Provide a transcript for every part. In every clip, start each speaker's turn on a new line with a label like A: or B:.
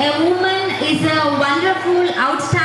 A: A woman is a wonderful, outstanding,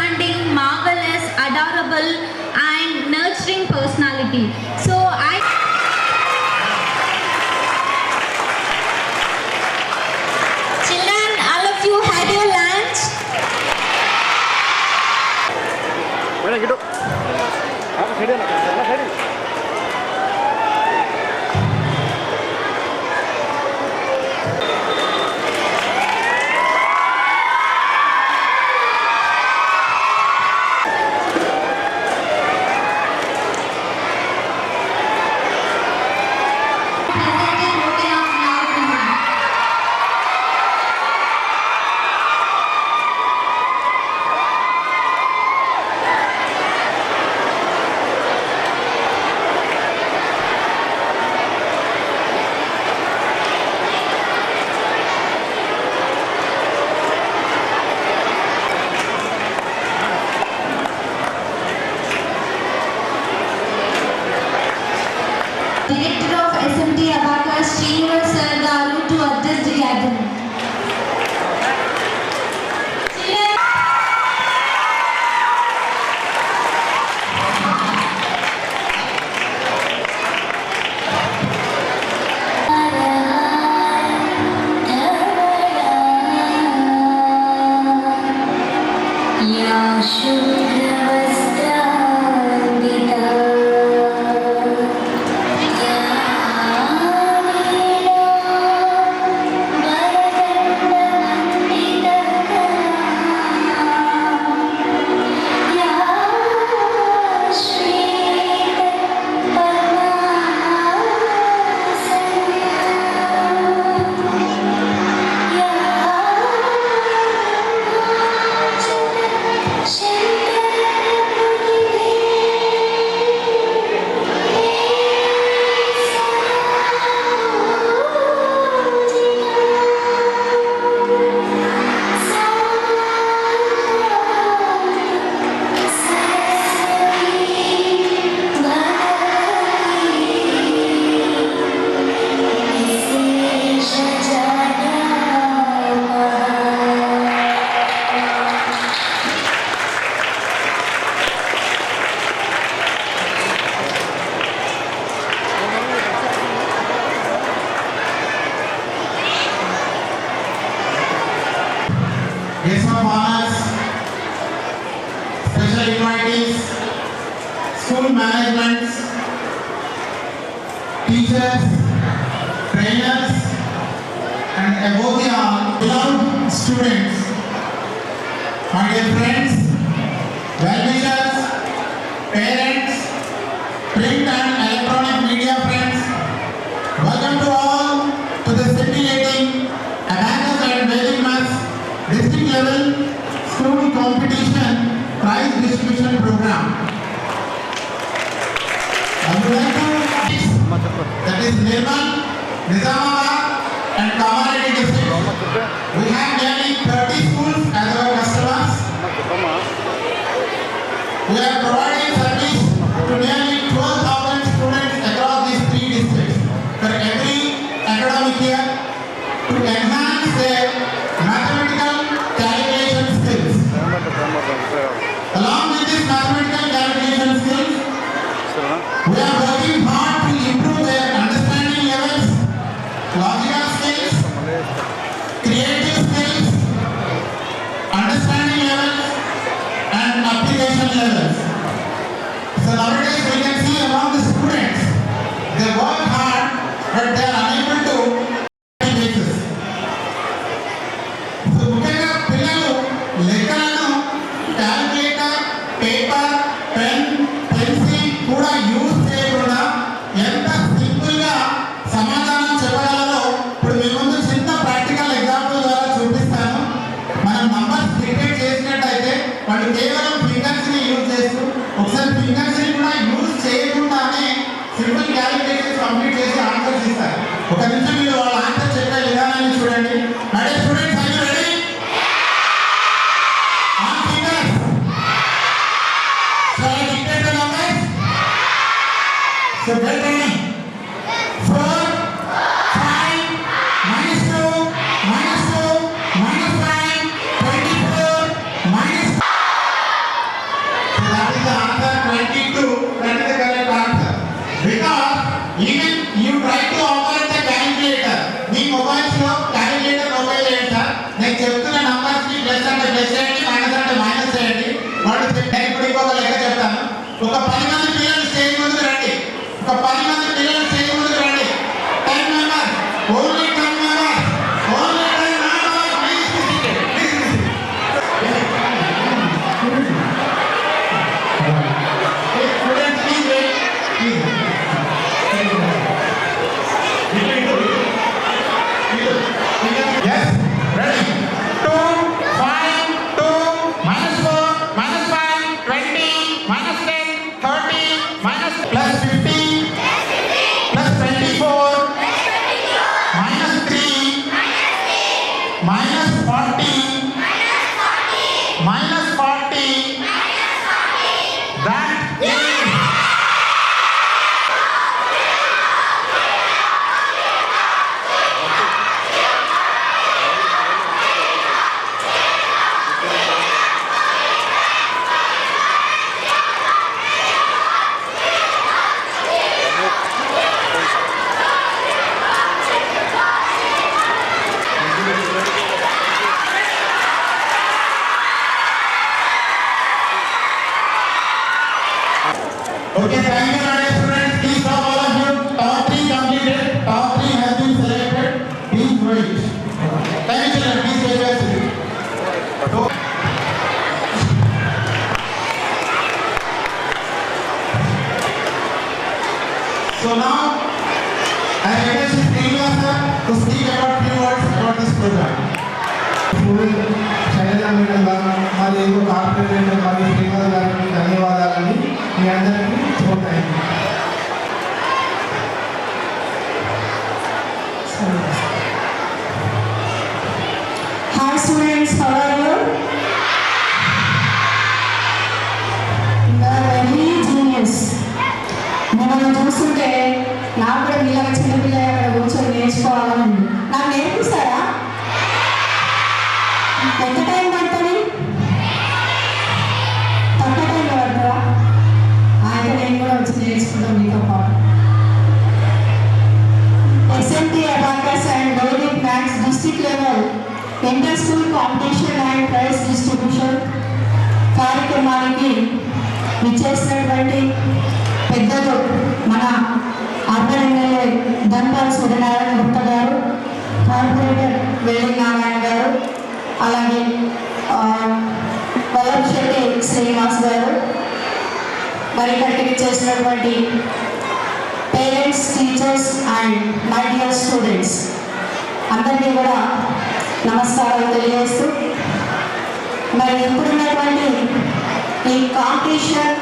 B: competition prize distribution program. I would like to that is Nirmal, Nizamabad and Kamaradi district. We have nearly 30 schools as our customers. We are providing service to nearly 12,000 students across these three districts for every academic year to enhance their we are working hard to improve their understanding levels, logical skills, creative skills, understanding levels, and application levels. So nowadays we can see among the students, they work hard, but they are unable to మీరు వాళ్ళ ఆట చెప్పే విధానాన్ని చూడండి. అంటే students
C: Narayana గారు అలాగే ఆ, శెట్టి శ్రీనివాస్ గారు మరి ఇక్కడికి చేసినటువంటి parents teachers and my dear students అందరికీ కూడా నమస్కారాలు తెలియజేస్తూ మరి ఇప్పుడున్నటువంటి ఈ కాంపిటీషన్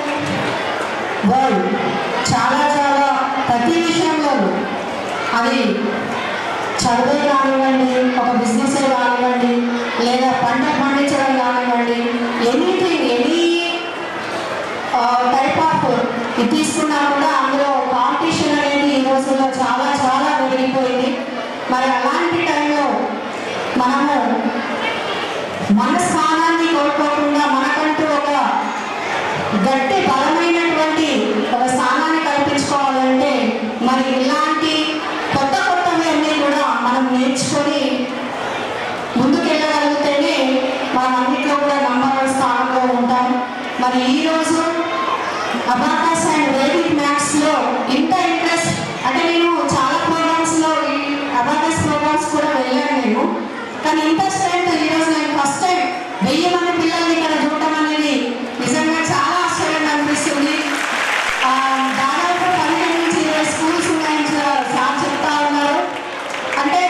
C: వరల్డ్ చాలా చాలా ప్రతి విషయంలో అది చదువు కానివ్వండి ఒక బిజినెస్ కానివ్వండి లేదా పంట పండించడం కానివ్వండి ఎనీథింగ్ ఎనీ టైప్ ఆఫ్ ఇది తీసుకున్నా కూడా అందులో కాంపిటీషన్ అనేది ఈ రోజుల్లో చాలా చాలా పెరిగిపోయింది. మరి అలాంటి టైంలో మనము మన స్థానాన్ని కోల్పోకుండా కానీ ఇంట్రెస్ట్ స్ట్రెంత్ ఈరోజు నేను ఫస్ట్ టైం వెయ్యి మంది పిల్లల్ని ఇక్కడ చూడటం అనేది నిజంగా చాలా ఆశ్చర్యంగా అనిపిస్తుంది. దాదాపు పన్నెండు నుంచి ఇరవై స్కూల్స్ ఉన్నాయని సార్ చెప్తా ఉన్నారు. అంటే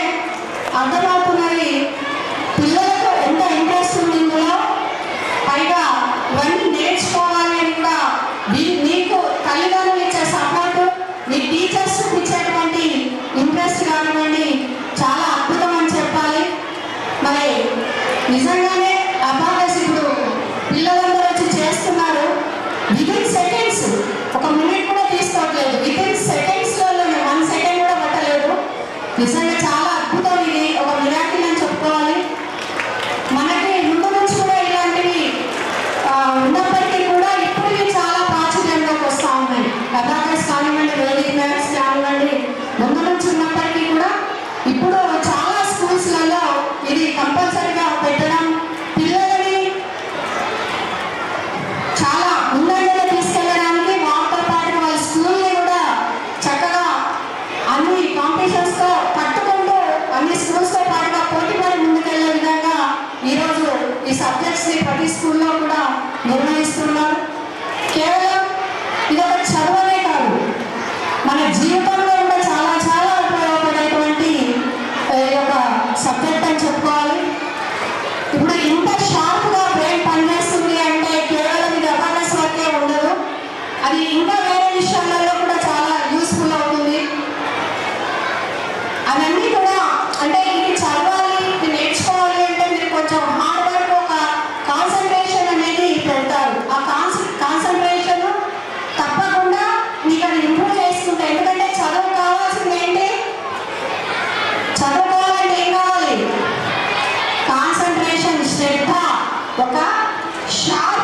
C: అర్థమవుతున్నది పిల్లలకు ఎంత ఇంట్రెస్ట్ ఉంది ఇందులో? పైగా ఇవన్నీ నేర్చుకోవాలి అని కూడా నీకు తల్లిదండ్రులు ఇచ్చే సపోర్ట్ మీ టీచర్స్ ఇచ్చేటువంటి ఇంట్రెస్ట్ కానివ్వండి చాలా అద్భుతం నిజంగానే అబాకస్ ఇప్పుడు పిల్లలందరూ వచ్చి చేస్తున్నారు. విదిన్ సెకండ్స్ ఒక మినిట్ కూడా తీసుకోవట్లేదు. విదిన్ కాంపిటీషన్స్తో పట్టుకుంటూ అన్ని స్కూల్స్తో పాటుగా పోటీ పడి ముందుకెళ్ళే విధంగా ఈరోజు ఈ సబ్జెక్ట్స్ని ప్రతి స్కూల్లో కూడా నిర్ణయిస్తున్నారు. కేవలం ఇది చదువునే కాదు. మన జీవితంలో శ్రద్ధ ఒక శాంతి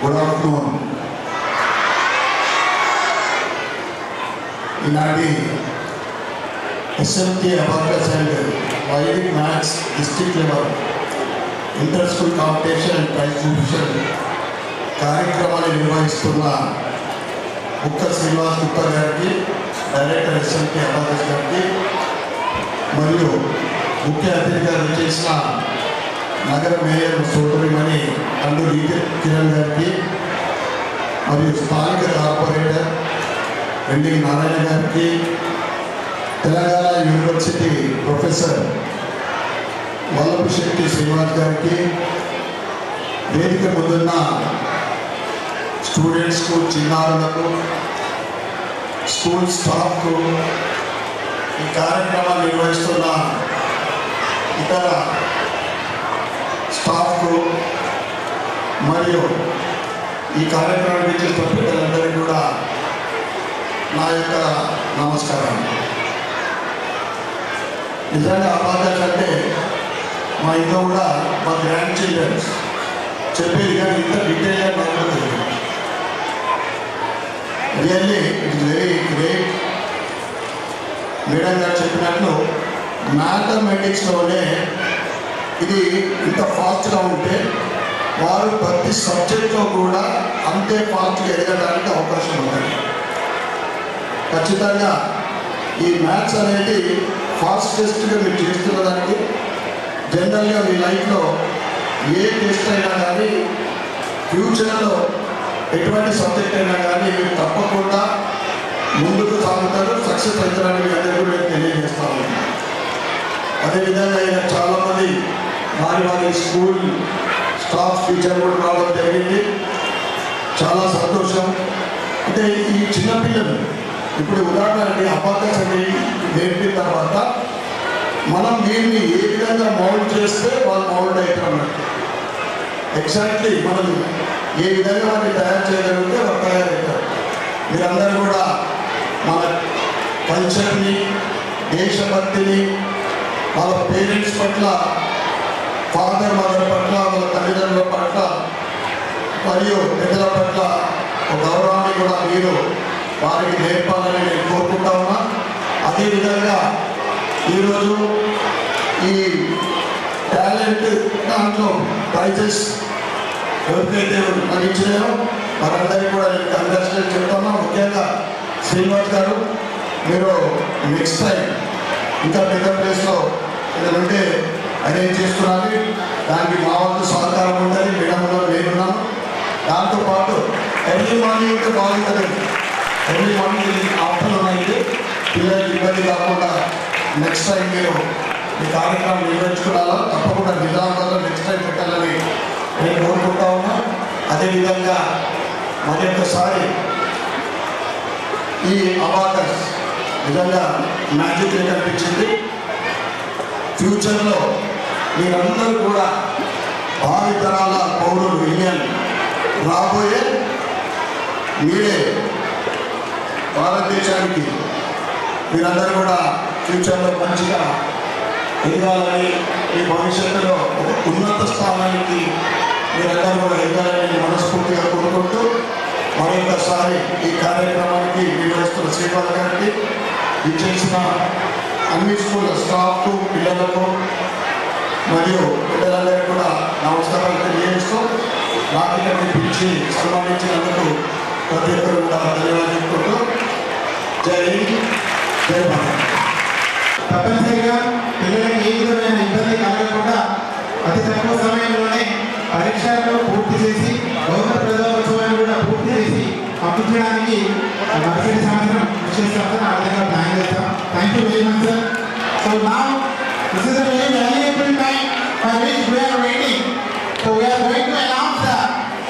C: గుడ్
D: ఆఫ్టర్నూన్ ఈనాటి SMT abacus and Vedic maths district level inter school competition and prize distribution కార్యక్రమాలు నిర్వహిస్తున్న ముక్క శ్రీనివాస్ గుప్తా గారికి డైరెక్టర్ ఎస్ఎంటీ అబార్కస్ గారికి మరియు ముఖ్య అతిథిగా చేసిన నగర మేయర్ సోదరిమణి అల్లు కిరణ్ గారికి మరియు స్థానిక కార్పొరేటర్ రెండి నారాయణ గారికి తెలంగాణ యూనివర్సిటీ ప్రొఫెసర్ వల్లభశెట్టి శ్రీనివాస్ గారికి వేదిక ముందున్న స్టూడెంట్స్కు చిన్నారులకు స్కూల్ స్టాఫ్కు ఈ కార్యక్రమాన్ని నిర్వహిస్తున్న ఇతర స్టాఫ్కు మరియు ఈ కార్యక్రమానికి చేసిన పెద్దలందరికీ కూడా నా యొక్క నమస్కారం. నిజంగా పాత కంటే మా ఇంట్లో కూడా మా గ్రాండ్ చిల్డ్రన్ చెప్పేది కానీ ఇంత డీటెయిల్గా మాట్లాడదు really it very great. Madam గారు చెప్పినట్లు మ్యాథమెటిక్స్లోనే ఇది ఇంత ఫాస్ట్గా ఉంటే వారు ప్రతి సబ్జెక్ట్లో కూడా అంతే ఫాస్ట్గా ఎదగడానికి అవకాశం ఉంటుంది. ఖచ్చితంగా ఈ మ్యాథ్స్ అనేది ఫాస్టెస్ట్గా మీరు చేస్తున్న దానికి జనరల్గా మీ లైఫ్లో ఏ టెస్ట్ అయినా కానీ ఫ్యూచర్లో ఎటువంటి సబ్జెక్ట్ అయినా కానీ మీరు తప్పకుండా ముందుకు సాగుతారు సక్సెస్ అవుతారని మీ అందరికీ నేను తెలియజేస్తాను అదేవిధంగా ఇలా చాలామంది వారి వారి స్కూల్ స్టాఫ్ టీచర్ కూడా రావడం జరిగింది. చాలా సంతోషం. అంటే ఈ చిన్నపిల్లలు ఇప్పుడు ఉదాహరణకి అబాకస్ అనేది నేర్పిన తర్వాత మనం వీరిని ఏ విధంగా మౌల్డ్ చేస్తే వాళ్ళు మౌల్డ్ అవుతారన్నట్టు ఎగ్జాక్ట్లీ మనం ఏ విధంగా వారిని తయారు చేయగలిగితే వాళ్ళు తయారవుతారు. మీరందరూ కూడా మన కల్చర్ని దేశభక్తిని వాళ్ళ పేరెంట్స్ పట్ల ఫాదర్ మదర్ పట్ల వాళ్ళ తల్లిదండ్రుల పట్ల మరియు పెద్దల పట్ల గౌరవాన్ని కూడా మీరు వారికి నేర్పాలని నేను కోరుకుంటా ఉన్నా. అదేవిధంగా ఈరోజు ఈ టాలెంట్ దాంట్లో ప్రైజెస్ ఎవరికైతే లభించినాయో వారందరికీ కూడా నేను కంగ్రాచులేట్ చెప్తున్నా. ముఖ్యంగా శ్రీనివాస్ గారు మీరు నెక్స్ట్ టైం ఇంకా పెద్ద ప్లేస్లో ఏదంటే అరేంజ్ చేసుకున్నాను దానికి మా వంతు సహకారం ఉంటుంది. మేడంలో నేనున్నాను దాంతోపాటు ఎర్లీ మార్నింగ్ ఉంటే బాగుంటుంది. ఎర్లీ మార్నింగ్ ఆఫ్టర్నూన్ అయితే పిల్లలకి ఇబ్బంది కాకుండా నెక్స్ట్ టైం మీరు ఈ కార్యక్రమం నిర్వహించుకున్నారా తప్పకుండా నిజామాబాద్లో నెక్స్ట్ టైం పెట్టాలని నేను కోరుకుంటా ఉన్నా. అదేవిధంగా మరి ఒకసారి ఈ అవార్డర్స్ నిజంగా మ్యాజిక్ కనిపించింది ఫ్యూచర్లో మీరందరూ కూడా భావితరాల పౌరులు ఇండియన్ రాబోయే మీరే భారతదేశానికి మీరందరూ కూడా ఫ్యూచర్లో మంచిగా ఎదగాలని ఈ భవిష్యత్తులో ఒక ఉన్నత స్థానానికి మీరందరూ కూడా ఎదగాలని మనస్ఫూర్తిగా కోరుకుంటూ మరొకసారి ఈ కార్యక్రమానికి నిర్వహిస్తున్న శ్రీపాద గారికి ఇచ్చేసిన అన్ని స్కూళ్ళ స్టాఫ్ పిల్లలకు మరియు పిల్లలందరికీ కూడా నా నమస్కారాలు తెలియజేస్తూ నాకు ఇక్కడికి పిలిచి సన్మానించినందుకు ప్రతి ఒక్కరు కూడా ధన్యవాదాలు చెప్పుకుంటూ జై హింద్ జై భారత్.
B: తప్పనిసరిగా పిల్లలకి ఏ విధమైన ఇబ్బంది కలగకుండా అతి తక్కువ సమయంలోనే పరీక్షలను పూర్తి చేసి గౌరవ ప్రజోత్సవాన్ని కూడా పూర్తి చేసి పంపించడానికి మరుసటి సంవత్సరం కృషి చేస్తాం ఆ విధంగా ప్లాన్ చేస్తాం. Thank you very much sir so నా this is a very valuable time for we are ready. So we are going to announce the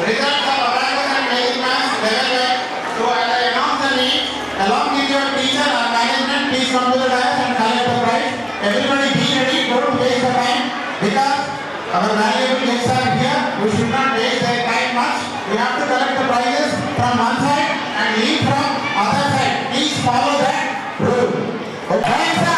B: results of arrival and So announce the name, along with your teacher or management, please come to the dais and collect the prize. Everybody be ready, don't waste the time because our valuable are here. We should not waste their time much. We have to collect the prizes from one side and leave from other side. Please follow that rule. Okay.